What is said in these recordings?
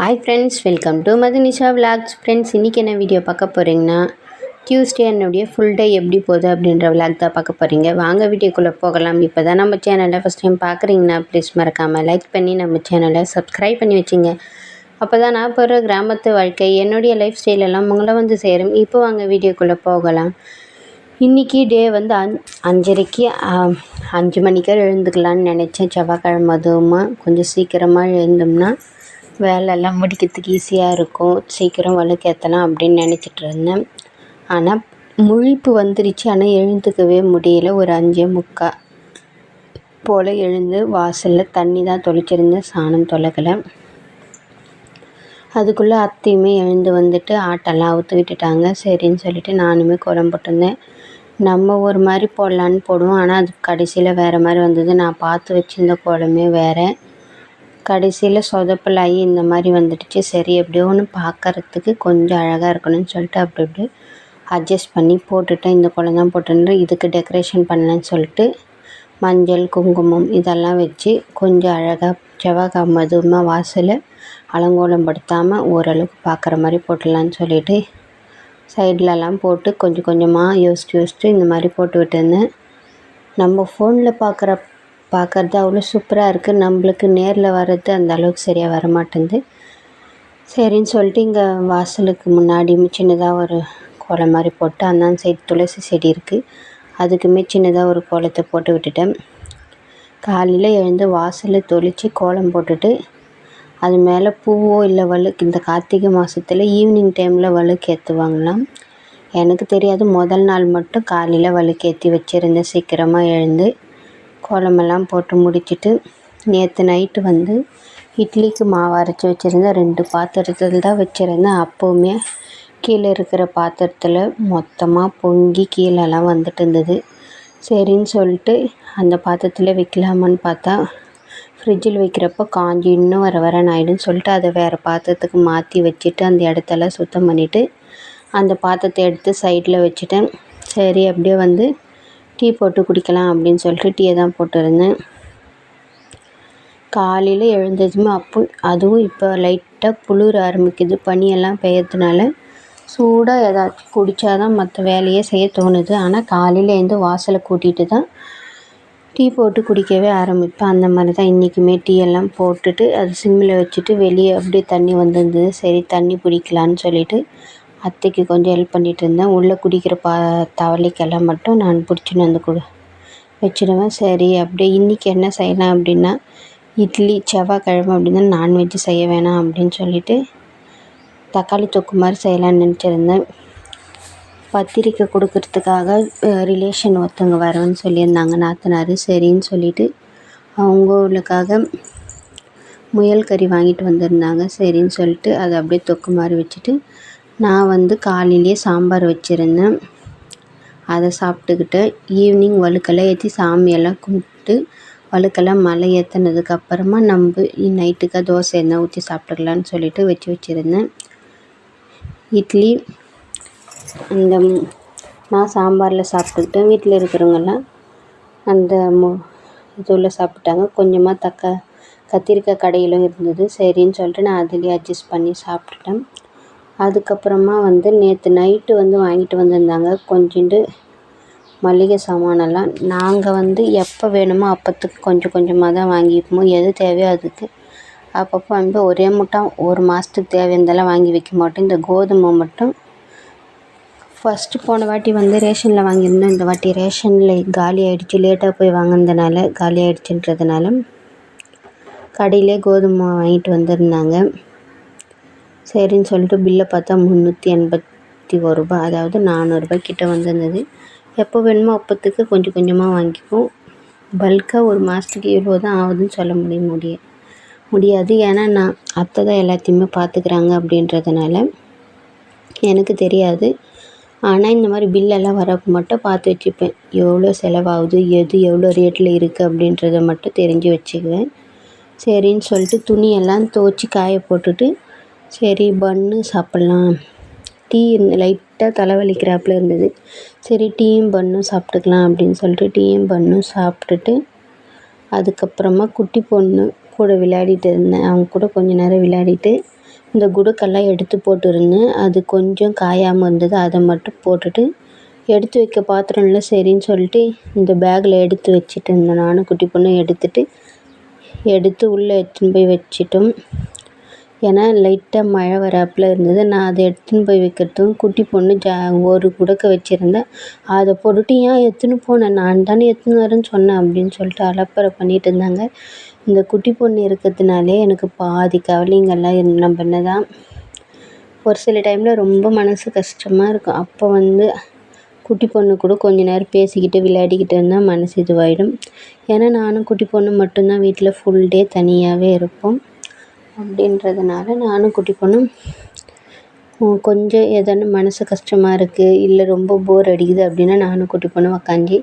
Hi friends welcome to Madhunisha vlogs friends இன்றைக்கி என்ன video பார்க்க போகிறீங்கன்னா டியூஸ்டே என்னுடைய ஃபுல் டே எப்படி போகுது அப்படின்ற விளாக் தான் பார்க்க போகிறீங்க வாங்க வீடியோக்குள்ளே போகலாம். இப்போ தான் நம்ம சேனலை ஃபஸ்ட் டைம் பார்க்குறீங்கன்னா ப்ளீஸ் மறக்காமல் லைக் பண்ணி நம்ம சேனலை சப்ஸ்கிரைப் பண்ணி வச்சுங்க. அப்போ தான் நான் போகிற கிராமத்து வாழ்க்கை என்னுடைய லைஃப் ஸ்டைலெல்லாம் உங்களை வந்து சேரும். இப்போ வாங்க வீடியோக்குள்ளே போகலாம். இன்றைக்கி டே வந்து அஞ் அஞ்சரைக்கு அஞ்சு மணிக்கே எழுந்துக்கலான்னு நினச்சேன். செவ்வாய்க்கிழமை அதுவுமா கொஞ்சம் சீக்கிரமாக எழுந்தோம்னா வேலையெல்லாம் முடிக்கிறதுக்கு ஈஸியாக இருக்கும். சீக்கிரம் வலுக்கேற்றலாம் அப்படின்னு நினச்சிட்டு இருந்தேன். ஆனால் முழிப்பு வந்துருச்சு. ஆனால் எழுந்துக்கவே முடியல. ஒரு அஞ்சே முக்கால் போல் எழுந்து வாசலில் தண்ணி தான் தொளிச்சிருந்தேன். சாணம் தொலைக்கலை. அதுக்குள்ளே அத்தையுமே எழுந்து வந்துட்டு ஆட்டெல்லாம் அவுத்து விட்டுட்டாங்க. சரின்னு சொல்லிட்டு நானுமே கோலம் போட்டிருந்தேன். நம்ம ஒரு மாதிரி போடலான்னு போடுவோம். ஆனால் அது கடைசியில் வேறு மாதிரி வந்தது. நான் பார்த்து வச்சுருந்த கோலமே வேறு. கடைசியில் சொதப்பலாகி இந்த மாதிரி வந்துடுச்சு. சரி எப்படியோ ஒன்று பார்க்கறதுக்கு கொஞ்சம் அழகாக இருக்கணும்னு சொல்லிட்டு அப்படி அப்படி அட்ஜஸ்ட் பண்ணி போட்டுட்டேன். இந்த கோலம் தான் இதுக்கு டெக்கரேஷன் பண்ணலன்னு சொல்லிட்டு மஞ்சள் குங்குமம் இதெல்லாம் வச்சு கொஞ்சம் அழகாக செவ்வாய் மதுமாக வாசலை அலங்கோலம் படுத்தாமல் ஓரளவுக்கு பார்க்குற மாதிரி போட்டுடலான்னு சொல்லிட்டு சைட்லலாம் போட்டு கொஞ்சம் கொஞ்சமாக யோசிச்சு யோசிச்சு இந்த மாதிரி போட்டு விட்டுருந்தேன் நம்ம ஃபோனில் பார்க்குற பார்க்கறது அவ்வளோ சூப்பராக இருக்குது நம்மளுக்கு நேரில் வர்றது அந்த அளவுக்கு சரியாக வரமாட்டேங்குது. சரின்னு சொல்லிட்டு இங்கே வாசலுக்கு முன்னாடி சின்னதாக ஒரு கோலம் மாதிரி போட்டு அந்த சைடு துளசி செடி இருக்குது அதுக்குமே சின்னதாக ஒரு கோலத்தை போட்டு விட்டுட்டேன். காலையில் எழுந்து வாசலை தொளித்து கோலம் போட்டுட்டு அது மேலே பூவோ இல்லை வழுக்கு இந்த கார்த்திகை மாதத்தில் ஈவினிங் டைமில் வழுக்கு ஏற்றுவாங்களாம் எனக்கு தெரியாது முதல் நாள் மட்டும் காலையில் வழுக்கு ஏற்றி வச்சுருந்தேன். சீக்கிரமாக எழுந்து கோலமெல்லாம் போட்டு முடிச்சுட்டு நேற்று நைட்டு வந்து இட்லிக்கு மாவு அரைச்சி வச்சுருந்தேன் ரெண்டு பாத்திரத்தில் தான் வச்சுருந்தேன். அப்போவுமே கீழே இருக்கிற பாத்திரத்தில் மொத்தமாக பொங்கி கீழெல்லாம் வந்துட்டு இருந்தது. சரின்னு சொல்லிட்டு அந்த பாத்திரத்தில் வைக்கலாமான்னு பார்த்தா ஃப்ரிட்ஜில் வைக்கிறப்போ காஞ்சி இன்னும் வர வரன்னு ஆகிடும்னு சொல்லிட்டு அதை வேறு பாத்திரத்துக்கு மாற்றி வச்சுட்டு அந்த இடத்தெல்லாம் சுத்தம் பண்ணிவிட்டு அந்த பாத்திரத்தை எடுத்து சைடில் வச்சுட்டேன். சரி அப்படியே வந்து டீ போட்டு குடிக்கலாம் அப்படின்னு சொல்லிட்டு டீயை தான் போட்டிருந்தேன். காலையில் எழுந்ததுமே அப்போ அதுவும் இப்போ லைட்டாக குளிர ஆரம்பிக்குது. பனியெல்லாம் பெய்யறதுனால சூடாக ஏதாச்சும் குடித்தா தான் மற்ற வேலையே செய்ய தோணுது. ஆனால் காலையில் எழுந்து வாசலை கூட்டிகிட்டு தான் டீ போட்டு குடிக்கவே ஆரம்பிப்பேன். அந்த மாதிரி தான் இன்றைக்குமே டீ எல்லாம் போட்டுட்டு அது சிம்மில் வச்சுட்டு வெளியே அப்படியே தண்ணி வந்திருந்தது. சரி தண்ணி பிடிக்கலான்னு சொல்லிவிட்டு அத்தைக்கு கொஞ்சம் ஹெல்ப் பண்ணிகிட்டு இருந்தேன் உள்ளே குடிக்கிற பா தவளைக்கெல்லாம் மட்டும் நான் பிடிச்சின்னு வந்து கொடு வச்சுடுவேன். சரி அப்படியே இன்றைக்கி என்ன செய்யலாம் அப்படின்னா இட்லி செவ்வாய்க்கிழமை அப்படின்னா நான்வெஜ்ஜு செய்ய வேணாம் அப்படின்னு சொல்லிட்டு தக்காளி தொக்கு மாதிரி செய்யலான்னு நினச்சிருந்தேன். பத்திரிக்கை கொடுக்கறதுக்காக ரிலேஷன் ஒருத்தவங்க வரேன்னு சொல்லியிருந்தாங்க நாத்தனார். சரின்னு சொல்லிட்டு அவங்களுக்காக முயல் கறி வாங்கிட்டு வந்திருந்தாங்க. சரின்னு சொல்லிட்டு அதை அப்படியே தொக்கு மாதிரி வச்சுட்டு நான் வந்து காலையிலேயே சாம்பார் வச்சுருந்தேன். அதை சாப்பிட்டுக்கிட்டு ஈவினிங் வழுக்கெல்லாம் ஏற்றி சாமியெல்லாம் கும்பிட்டு வழுக்கெல்லாம் மலை ஏற்றினதுக்கப்புறமா நம்ம நைட்டுக்காக தோசை எதுனா ஊற்றி சாப்பிட்டுக்கலான்னு சொல்லிட்டு வச்சு வச்சுருந்தேன். இட்லி அந்த நான் சாம்பாரில் சாப்பிட்டுக்கிட்டேன் வீட்டில் இருக்கிறவங்கெல்லாம் அந்த மு இதில் சாப்பிட்டாங்க. கொஞ்சமாக தக்க கத்திரிக்காய் கடையிலும் இருந்தது. சரின்னு சொல்லிட்டு நான் அதுலேயே அட்ஜஸ்ட் பண்ணி சாப்பிட்டுட்டேன். அதுக்கப்புறமா வந்து நேற்று நைட்டு வந்து வாங்கிட்டு வந்திருந்தாங்க. கொஞ்சோண்டு மளிகை சாமானெல்லாம். நாங்கள் வந்து எப்போ வேணுமோ அப்போத்துக்கு கொஞ்சம் கொஞ்சமாக தான் வாங்கிப்போம் எது தேவையோ அதுக்கு அப்பப்போ வந்து ஒரே மூட்டம் ஒரு மாதத்துக்கு தேவையானதெல்லாம் வாங்கி வைக்க மாட்டோம். இந்த கோதுமை மட்டும் ஃபஸ்ட்டு போன வாட்டி வந்து ரேஷனில் வாங்கியிருந்தோம். இந்த வாட்டி ரேஷனில் காலி ஆகிடுச்சி லேட்டாக போய் வாங்கினதுனால காலி ஆகிடுச்சின்றதுனால கடையிலே கோதுமை வாங்கிட்டு வந்திருந்தாங்க. சரின்னு சொல்லிட்டு பில்லை பார்த்தா முந்நூற்றி எண்பத்தி ஒரு அதாவது நானூறுரூபா கிட்ட வந்திருந்தது. எப்போ வேணுமோ அப்போத்துக்கு கொஞ்சம் கொஞ்சமாக வாங்கிக்குவோம். பல்காக ஒரு மாதத்துக்கு இவ்வளோ தான் ஆகுதுன்னு சொல்ல முடிய முடிய முடியாது. ஏன்னா நான் அத்தை தான் எல்லாத்தையுமே பார்த்துக்கிறாங்க அப்படின்றதுனால எனக்கு தெரியாது. ஆனால் இந்த மாதிரி பில்லெல்லாம் வரப்போ மட்டும் பார்த்து வச்சுப்பேன். எவ்வளோ செலவாகுது எது எவ்வளோ ரேட்டில் இருக்குது அப்படின்றத மட்டும் தெரிஞ்சு வச்சுக்குவேன். சரின்னு சொல்லிட்டு துணியெல்லாம் துவச்சி காய போட்டுட்டு சரி பன்னு சாப்பிட்லாம். டீ லைட்டாக தலைவலிக்கிறாப்புல இருந்தது. சரி டீயும் பன்னும் சாப்பிட்டுக்கலாம் அப்படின்னு சொல்லிட்டு டீயும் பன்னும் சாப்பிட்டுட்டு அதுக்கப்புறமா குட்டி பொண்ணு கூட விளையாடிட்டு இருந்தேன். அவங்க கூட கொஞ்ச நேரம் விளையாடிட்டு இந்த குடுக்கெல்லாம் எடுத்து போட்டுருந்தேன். அது கொஞ்சம் காயாமல் இருந்தது. அதை மட்டும் போட்டுட்டு எடுத்து வைக்க பாத்திரம் இல்லை சரின்னு சொல்லிட்டு இந்த பேக்கில் எடுத்து வச்சுட்டு இருந்தேன். நானும் குட்டி பொண்ணும் எடுத்துட்டு எடுத்து உள்ளே எடுத்துன்னு போய் வச்சிட்டோம். ஏன்னா லைட்டாக மழை வராப்புல இருந்தது. நான் அதை எடுத்துன்னு போய் வைக்கிறதும் குட்டி பொண்ணு ஜா ஒரு குடுக்க வச்சுருந்தேன் அதை போட்டுட்டு ஏன் எடுத்துன்னு போனேன் நான் தானே எடுத்துன்னு வரேன்னு சொன்னேன் அப்படின்னு சொல்லிட்டு அலப்பறை பண்ணிகிட்டு இருந்தாங்க. இந்த குட்டி பொண்ணு இருக்கிறதுனாலே எனக்கு பாதி கவலைங்கள்லாம் என்ன பண்ணதான் ஒரு சில டைமில் ரொம்ப மனசு கஷ்டமாக இருக்கும். அப்போ வந்து குட்டி பொண்ணு கூட கொஞ்ச நேரம் பேசிக்கிட்டு விளையாடிக்கிட்டு இருந்தால் மனசு இதுவாகிடும் ஏன்னா நானும் குட்டி பொண்ணு மட்டும்தான் வீட்டில் ஃபுல் டே தனியாகவே இருப்போம். அப்படின்றதுனால நானும் குட்டி பொண்ணும் கொஞ்சம் எதனா மனசு கஷ்டமாக இருக்குது இல்லை ரொம்ப போர் அடிக்குது அப்படின்னா நானும் குட்டி பொண்ணும் உக்காந்து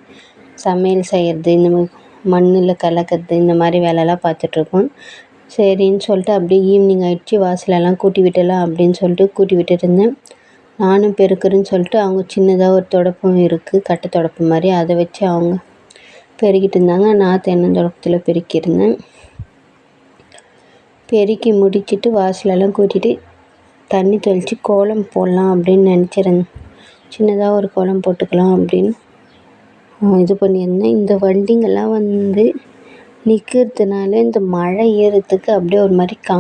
சமையல் செய்கிறது இந்த மாதிரி மண்ணில் கலக்கிறது இந்த மாதிரி வேலைலாம் பார்த்துட்ருக்கோம் சரின்னு சொல்லிட்டு அப்படியே ஈவினிங் ஆகிடுச்சி வாசலெல்லாம் கூட்டி விட்டுடலாம் அப்படின்னு சொல்லிட்டு கூட்டி விட்டுட்டு இருந்தேன். நானும் பெருக்கிறேன்னு சொல்லிட்டு அவங்க சின்னதாக ஒரு துடப்பம் இருக்குது கட்டை தொடப்பு மாதிரி அதை வச்சு அவங்க பெருக்கிட்டு இருந்தாங்க. நான் தென்னந்தோட்டத்தில் பெருக்கியிருந்தேன். பெருக்கி முடிச்சுட்டு வாசலெல்லாம் கூட்டிட்டு தண்ணி தெளித்து கோலம் போடலாம் அப்படின்னு நினச்சிருந்தேன் சின்னதாக ஒரு கோலம் போட்டுக்கலாம் அப்படின்னு இது பண்ணியிருந்தேன். இந்த வண்டிங்கெல்லாம் வந்து நிற்கிறதுனால இந்த மழை ஏறுறதுக்கு அப்படியே ஒரு மாதிரி கா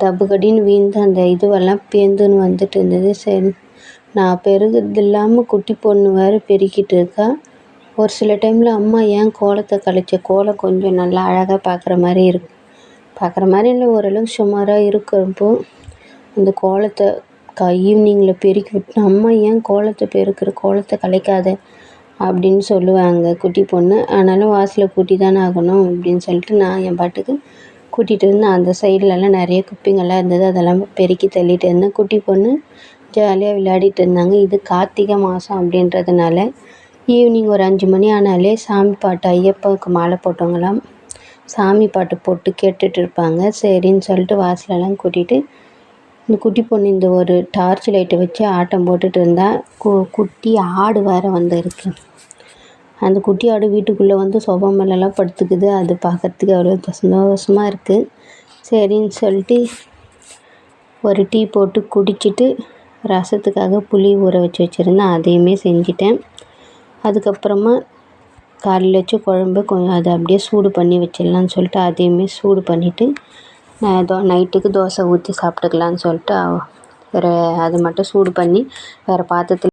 டப்பு கடின்னு வீழ்ந்து அந்த இதுவெல்லாம் பேந்துன்னு வந்துட்டு இருந்தது. சரி நான் பெருகிறது இல்லாமல் குட்டி பொண்ணு வேறு பெருக்கிட்டு இருக்கா. ஒரு சில டைமில் அம்மா ஏன் கோலத்தை கழிச்ச கோலம் கொஞ்சம் நல்லா அழகாக பார்க்குற மாதிரி இருக்கு. பார்க்குற மாதிரி இல்லை ஓரளவுக்கு சுமாராக இருக்கிறப்போ அந்த கோலத்தை க ஈவினிங்கில் பெருக்கி விட்டு அம்மா ஏன் கோலத்தை பெருக்கிற கோலத்தை கலைக்காத? அப்படின்னு சொல்லுவாங்க குட்டி பொண்ணு. ஆனாலும் வாசலை கூட்டி தானே ஆகணும் அப்படின்னு சொல்லிட்டு நான் என் பாட்டுக்கு கூட்டிகிட்டு இருந்தேன் அந்த சைட்லலாம் நிறைய குப்பைங்கள்லாம் இருந்தது. அதெல்லாம் பெருக்கி தள்ளிட்டு இருந்தேன். குட்டி பொண்ணு ஜாலியாக விளையாடிட்டு இருந்தாங்க. இது கார்த்திகை மாதம் அப்படின்றதுனால ஈவினிங் ஒரு அஞ்சு மணி ஆனாலே சாமி பாட்டு ஐயப்பாவுக்கு மாலை போட்டவங்களாம் சாமி பாட்டு போட்டு கேட்டுட்டு இருப்பாங்க சரின்னு சொல்லிட்டு வாசலெல்லாம் கூட்டிகிட்டு இந்த குட்டி பொண்ணு இந்த ஒரு டார்ச் லைட்டை வச்சு ஆட்டம் போட்டுட்டு இருந்தா கு குட்டி ஆடு வேறு வந்திருக்கு அந்த குட்டி ஆடு வீட்டுக்குள்ளே வந்து சோஃபா மேலெல்லாம் படுத்துக்குது. அது பார்க்கறதுக்கு அவ்வளோ சந்தோஷமாக இருக்குது சரின்னு சொல்லிட்டு ஒரு டீ போட்டு குடிச்சிட்டு ரசத்துக்காக புளி ஊற வச்சு வச்சுருந்தேன் அதையுமே செஞ்சிட்டேன். அதுக்கப்புறமா காலையில் வச்ச குழம்பு கொஞ்சம் அதை அப்படியே சூடு பண்ணி வச்சிடலான்னு சொல்லிட்டு அதையுமே சூடு பண்ணிவிட்டு தோ நைட்டுக்கு தோசை ஊற்றி சாப்பிட்டுக்கலான்னு சொல்லிட்டு வேறு அதை மட்டும் சூடு பண்ணி வேறு பாத்திரத்தில்